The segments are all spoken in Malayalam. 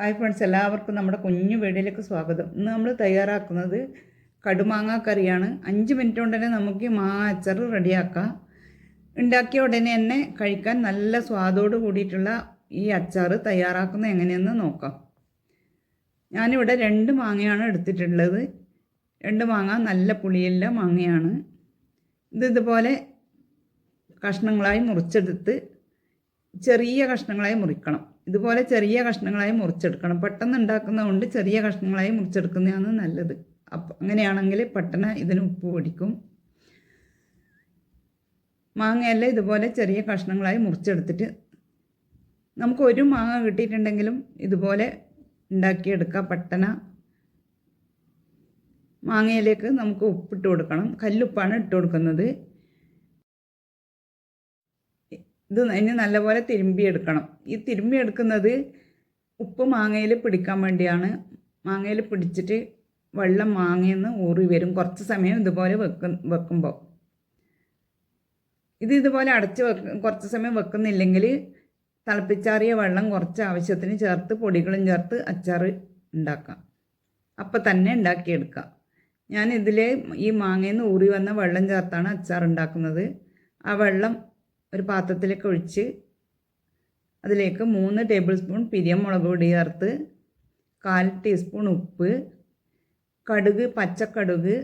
ഹായ് ഫ്രണ്ട്സ് എല്ലാവർക്കും നമ്മുടെ കുഞ്ഞു വീടിലേക്ക് സ്വാഗതം. ഇന്ന് നമ്മൾ തയ്യാറാക്കുന്നത് കടുമാങ്ങ കറിയാണ്. അഞ്ച് മിനിറ്റ് കൊണ്ട് തന്നെ നമുക്ക് മാങ്ങ അച്ചാർ റെഡിയാക്കാം. ഉണ്ടാക്കിയ ഉടനെ തന്നെ കഴിക്കാൻ നല്ല സ്വാദോട് കൂടിയിട്ടുള്ള ഈ അച്ചാർ തയ്യാറാക്കുന്നത് എങ്ങനെയെന്ന് നോക്കാം. ഞാനിവിടെ രണ്ട് മാങ്ങയാണ് എടുത്തിട്ടുള്ളത്. രണ്ട് മാങ്ങ നല്ല പുളിയുള്ള മാങ്ങയാണ്. ഇത് ഇതുപോലെ കഷ്ണങ്ങളായി മുറിച്ചെടുത്ത് ചെറിയ കഷ്ണങ്ങളായി മുറിക്കണം. ഇതുപോലെ ചെറിയ കഷ്ണങ്ങളായി മുറിച്ചെടുക്കണം. പെട്ടെന്ന് ഉണ്ടാക്കുന്നതുകൊണ്ട് ചെറിയ കഷ്ണങ്ങളായി മുറിച്ചെടുക്കുന്നതാണ് നല്ലത്. അപ്പം അങ്ങനെയാണെങ്കിൽ പെട്ടെന്ന് ഇതിന് ഉപ്പ് പൊടിക്കും. മാങ്ങയെല്ലാം ഇതുപോലെ ചെറിയ കഷ്ണങ്ങളായി മുറിച്ചെടുത്തിട്ട് നമുക്ക് ഒരു മാങ്ങ കിട്ടിയിട്ടുണ്ടെങ്കിലും ഇതുപോലെ ഉണ്ടാക്കിയെടുക്കാം. പെട്ടെന്ന് മാങ്ങയിലേക്ക് നമുക്ക് ഉപ്പിട്ട് കൊടുക്കണം. കല്ലുപ്പാണ് ഇട്ട് കൊടുക്കുന്നത്. ഇത് ഇനി നല്ലപോലെ തിരുമ്പിയെടുക്കണം ഈ തിരുമ്പിയെടുക്കുന്നത് ഉപ്പ് മാങ്ങയിൽ പിടിക്കാൻ വേണ്ടിയാണ്. മാങ്ങയിൽ പിടിച്ചിട്ട് വെള്ളം മാങ്ങയെന്ന് ഊറി വരും. കുറച്ച് സമയം ഇതുപോലെ വെക്കും വെക്കുമ്പോൾ ഇത് ഇതുപോലെ അടച്ച് വെക്ക കുറച്ച് സമയം വെക്കുന്നില്ലെങ്കിൽ തിളപ്പിച്ചാറിയ വെള്ളം കുറച്ച് ആവശ്യത്തിന് ചേർത്ത് പൊടികളും ചേർത്ത് അച്ചാർ ഉണ്ടാക്കാം. അപ്പം തന്നെ ഉണ്ടാക്കിയെടുക്കാം. ഞാൻ ഇതിൽ ഈ മാങ്ങയിൽ നിന്ന് ഊറി വന്ന വെള്ളം ചേർത്താണ് അച്ചാർ ഉണ്ടാക്കുന്നത് ആ വെള്ളം ഒരു പാത്രത്തിലേക്ക് ഒഴിച്ച് അതിലേക്ക് മൂന്ന് ടേബിൾ സ്പൂൺ പിരിയം മുളക് പൊടി ചേർത്ത് കാൽ ടീസ്പൂൺ ഉപ്പ് കടുക് പച്ചക്കടുക്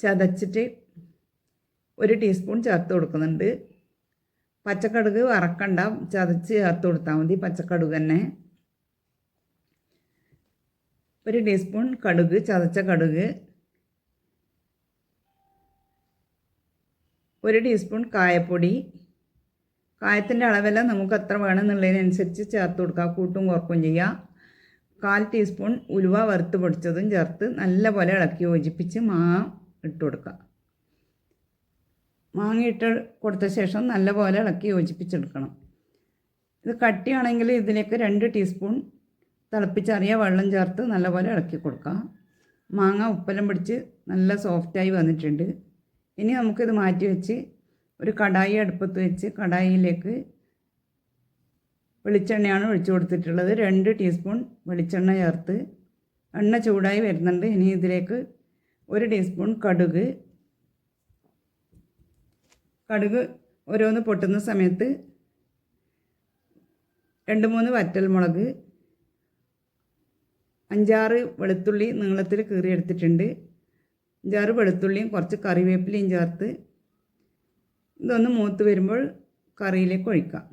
ചതച്ചിട്ട് ഒരു ടീസ്പൂൺ ചേർത്ത് കൊടുക്കുന്നുണ്ട്. പച്ചക്കടുക് വറക്കണ്ട ചതച്ച് ചേർത്ത് കൊടുത്താൽ മതി പച്ചക്കടുക് തന്നെ. ഒരു ടീസ്പൂൺ കടുക് ചതച്ച കടുക് ഒരു ടീസ്പൂൺ കായപ്പൊടി. കായത്തിന്റെ അളവെല്ലാം നമുക്ക് എത്ര വേണമെന്നുള്ളതിനനുസരിച്ച് ചേർത്ത് കൊടുക്കുക. കൂട്ടും കുറക്കും ചെയ്യുക. കാൽ ടീസ്പൂൺ ഉലുവ വറുത്ത് പൊടിച്ചതും ചേർത്ത് നല്ലപോലെ ഇളക്കി യോജിപ്പിച്ച് മാങ്ങ ഇട്ട് കൊടുക്കുക. മാങ്ങ ഇട്ട് കൊടുത്ത ശേഷം നല്ലപോലെ ഇളക്കി യോജിപ്പിച്ചെടുക്കണം. ഇത് കട്ടിയാണെങ്കിൽ ഇതിലേക്ക് രണ്ട് ടീസ്പൂൺ തിളപ്പിച്ചറിയ വെള്ളം ചേർത്ത് നല്ലപോലെ ഇളക്കി കൊടുക്കുക. മാങ്ങ ഉപ്പലം പിടിച്ച് നല്ല സോഫ്റ്റായി വന്നിട്ടുണ്ട്. ഇനി നമുക്കിത് മാറ്റി വെച്ച് ഒരു കടായി അടുപ്പത്ത് വെച്ച് കടായിയിലേക്ക് വെളിച്ചെണ്ണയാണ് ഒഴിച്ചു കൊടുത്തിട്ടുള്ളത്. രണ്ട് ടീസ്പൂൺ വെളിച്ചെണ്ണ ചേർത്ത് എണ്ണ ചൂടായി വരുന്നുണ്ട്. ഇനി ഇതിലേക്ക് ഒരു ടീസ്പൂൺ കടുക്. കടുക് ഓരോന്ന് പൊട്ടുന്ന സമയത്ത് രണ്ട് മൂന്ന് വറ്റൽ മുളക് അഞ്ചാറ് വെളുത്തുള്ളി നീളത്തിൽ കീറിയെടുത്തിട്ടുണ്ട്. അഞ്ചാറ് വെളുത്തുള്ളിയും കുറച്ച് കറിവേപ്പിലയും ചേർത്ത് ഇതൊന്ന് മൂത്ത് വരുമ്പോൾ കറിയിലേക്ക് ഒഴിക്കാം.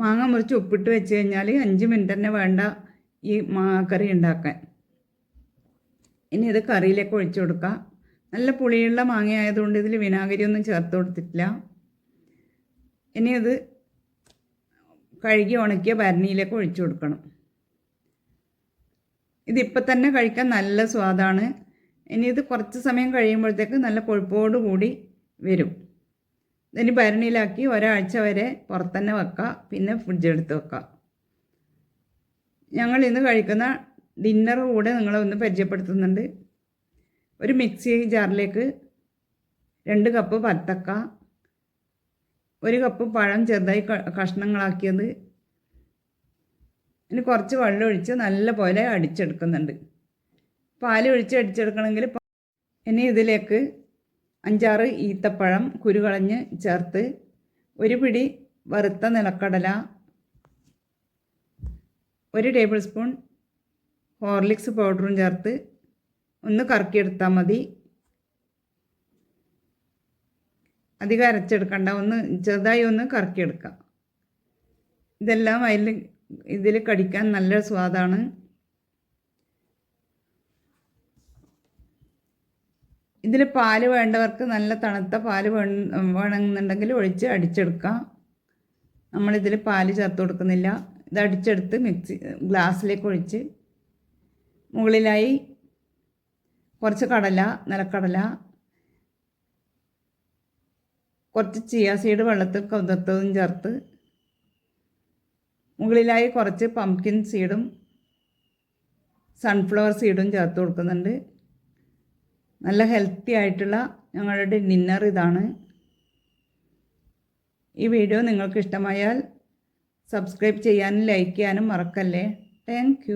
മാങ്ങ മുറിച്ച് ഉപ്പിട്ട് വെച്ച് കഴിഞ്ഞാൽ അഞ്ച് മിനിറ്റ് തന്നെ വേണ്ട ഈ കറി ഉണ്ടാക്കാൻ. ഇനി ഇത് കറിയിലേക്ക് ഒഴിച്ചു കൊടുക്കാം. നല്ല പുളിയുള്ള മാങ്ങ ആയതുകൊണ്ട് ഇതിൽ വിനാഗിരി ഒന്നും ചേർത്ത് കൊടുത്തിട്ടില്ല. ഇനി അത് കഴുകി ഉണക്കിയ ഭരണിയിലേക്ക് ഒഴിച്ചു കൊടുക്കണം. ഇതിപ്പോൾ തന്നെ കഴിക്കാൻ നല്ല സ്വാദാണ്. ഇനി ഇത് കുറച്ച് സമയം കഴിയുമ്പോഴത്തേക്ക് നല്ല കൊഴുപ്പോട് കൂടി വരും. ഇതിന് ഭരണിയിലാക്കി ഒരാഴ്ച വരെ പുറത്തന്നെ വെക്കുക പിന്നെ ഫ്രിഡ്ജെടുത്ത് വെക്കുക ഞങ്ങൾ ഇന്ന് കഴിക്കുന്ന ഡിന്നർ കൂടെ നിങ്ങളെ ഒന്ന് പരിചയപ്പെടുത്തുന്നുണ്ട്. ഒരു മിക്സി ജാറിലേക്ക് രണ്ട് കപ്പ് പത്തക്ക ഒരു കപ്പ് പഴം ചെറുതായി കഷ്ണങ്ങളാക്കിയത് ഇനി കുറച്ച് വെള്ളം ഒഴിച്ച് നല്ല പോലെ അടിച്ചെടുക്കുന്നുണ്ട്. പാൽ ഒഴിച്ച് അടിച്ചെടുക്കണമെങ്കിൽ ഇനി ഇതിലേക്ക് അഞ്ചാറ് ഈത്തപ്പഴം കുരുകളഞ്ഞ് ചേർത്ത് ഒരു പിടി വറുത്ത നിലക്കടല ഒരു ടേബിൾ സ്പൂൺ ഹോർലിക്സ് പൗഡറും ചേർത്ത് ഒന്ന് കറക്കിയെടുത്താൽ മതി. അധികം അരച്ചെടുക്കണ്ട ഒന്ന് ചെറുതായി ഒന്ന് കറക്കിയെടുക്കാം. ഇതെല്ലാം അതിൽ ഇതിൽ കടിക്കാൻ നല്ല സ്വാദാണ്. ഇതിൽ പാൽ വേണ്ടവർക്ക് നല്ല തണുത്ത പാൽ വേണമെന്നുണ്ടെങ്കിൽ ഒഴിച്ച് അടിച്ചെടുക്കാം നമ്മളിതിൽ പാൽ ചേർത്ത് കൊടുക്കുന്നില്ല. ഇത് അടിച്ചെടുത്ത് മിക്സി ഗ്ലാസ്സിലേക്ക് ഒഴിച്ച് മുകളിലായി കുറച്ച് കടല നിലക്കടല കുറച്ച് ചിയ സീഡ് വെള്ളത്തിൽ കുതിർത്തതും ചേർത്ത് മുകളിലായി കുറച്ച് പംകിൻ സീഡും സൺഫ്ലവർ സീഡും ചേർത്ത് കൊടുക്കുന്നുണ്ട്. നല്ല ഹെൽത്തി ആയിട്ടുള്ള ഞങ്ങളുടെ ഡിന്നർ ഇതാണ്. ഈ വീഡിയോ നിങ്ങൾക്ക് ഇഷ്ടമായാൽ സബ്സ്ക്രൈബ് ചെയ്യാനും ലൈക്ക് ചെയ്യാനും മറക്കല്ലേ. താങ്ക്